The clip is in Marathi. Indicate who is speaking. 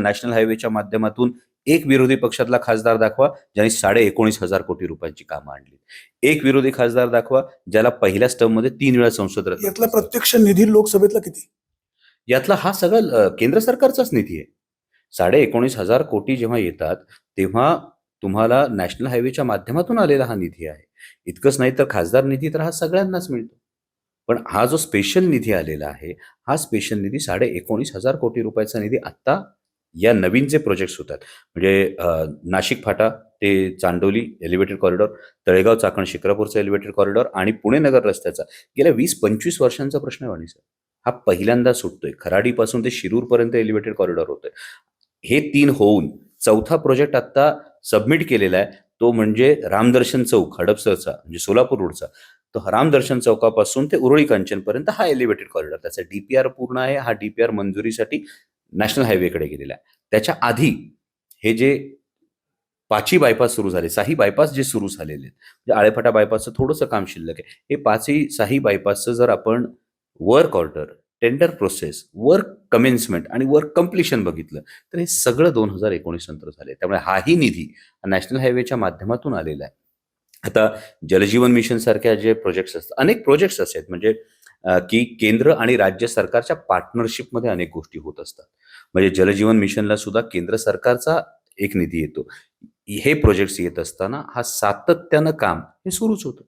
Speaker 1: नॅशनल हायवेच्या माध्यमातून एक विरोधी पक्षातला खासदार दाखवा ज्यांनी साडे एकोणीस हजार कोटी रुपयांची कामं आणली. एक विरोधी खासदार दाखवा ज्याला पहिल्याच टर्ममध्ये तीन वेळा संसद
Speaker 2: यातला प्रत्यक्ष निधी लोकसभेतला किती?
Speaker 1: यातला हा सगळा केंद्र सरकारचाच निधी आहे. साडे एकोणीस हजार कोटी जेव्हा येतात तेव्हा तुम्हाला नॅशनल हायवेच्या माध्यमातून आलेला हा निधी आहे. इतकंच नाही तर खासदार निधी तर हा सगळ्यांनाच मिळतो. पण हा जो स्पेशल निधी आलेला आहे हा स्पेशल निधी साडे एकोणीस हजार कोटी रुपयाचा निधी आत्ता या नवीन जे प्रोजेक्ट्स होतात म्हणजे अ, नाशिक फाटा ते चांडोली एलिव्हेटेड कॉरिडॉर तळेगाव चाकण शिक्रापूरचा एलिव्हेटेड कॉरिडॉर आणि पुणे नगर रस्त्याचा गेल्या वीस पंचवीस वर्षांचा प्रश्न आहे वाणी सर हा पहिल्यांदा सुटतोय. खराडीपासून ते शिरूरपर्यंत एलिव्हेटेड कॉरिडॉर होतोय. हे तीन होऊन चौथा प्रोजेक्ट आत्ता सबमिट केलेला आहे तो म्हणजे रामदर्शन चौक हडपसरचा म्हणजे सोलापूर रोडचा. तो रामदर्शन चौकापासून ते उरळी कांचनपर्यंत हा एलिव्हेटेड कॉरिडॉर त्याचा डीपीआर पूर्ण आहे हा डीपीआर मंजुरीसाठी नॅशनल हायवेकडे गेलेला आहे त्याच्या आधी हे जे पाची बायपास सुरू झाले साही बायपास जे सुरू झालेले आहेत म्हणजे आळेफाटा बायपासचं थोडंसं काम शिल्लक आहे. हे पाचही साही बायपासचं जर आपण work order tender process work commencement आणि वर्क कम्प्लिशन बघितलं तर हे सगळं दोन हजार एकोणीस नंतर झाले. त्यामुळे हाही निधी नॅशनल हायवेच्या माध्यमातून आलेला आहे. आता जलजीवन मिशन सारख्या जे प्रोजेक्ट्स असतात अनेक प्रोजेक्ट्स असतात म्हणजे की केंद्र आणि राज्य सरकारच्या पार्टनरशिपमध्ये अनेक गोष्टी होत असतात. म्हणजे जलजीवन मिशनला सुद्धा केंद्र सरकारचा एक निधी येतो. हे प्रोजेक्ट्स येत असताना हा सातत्यानं काम हे सुरूच होतं.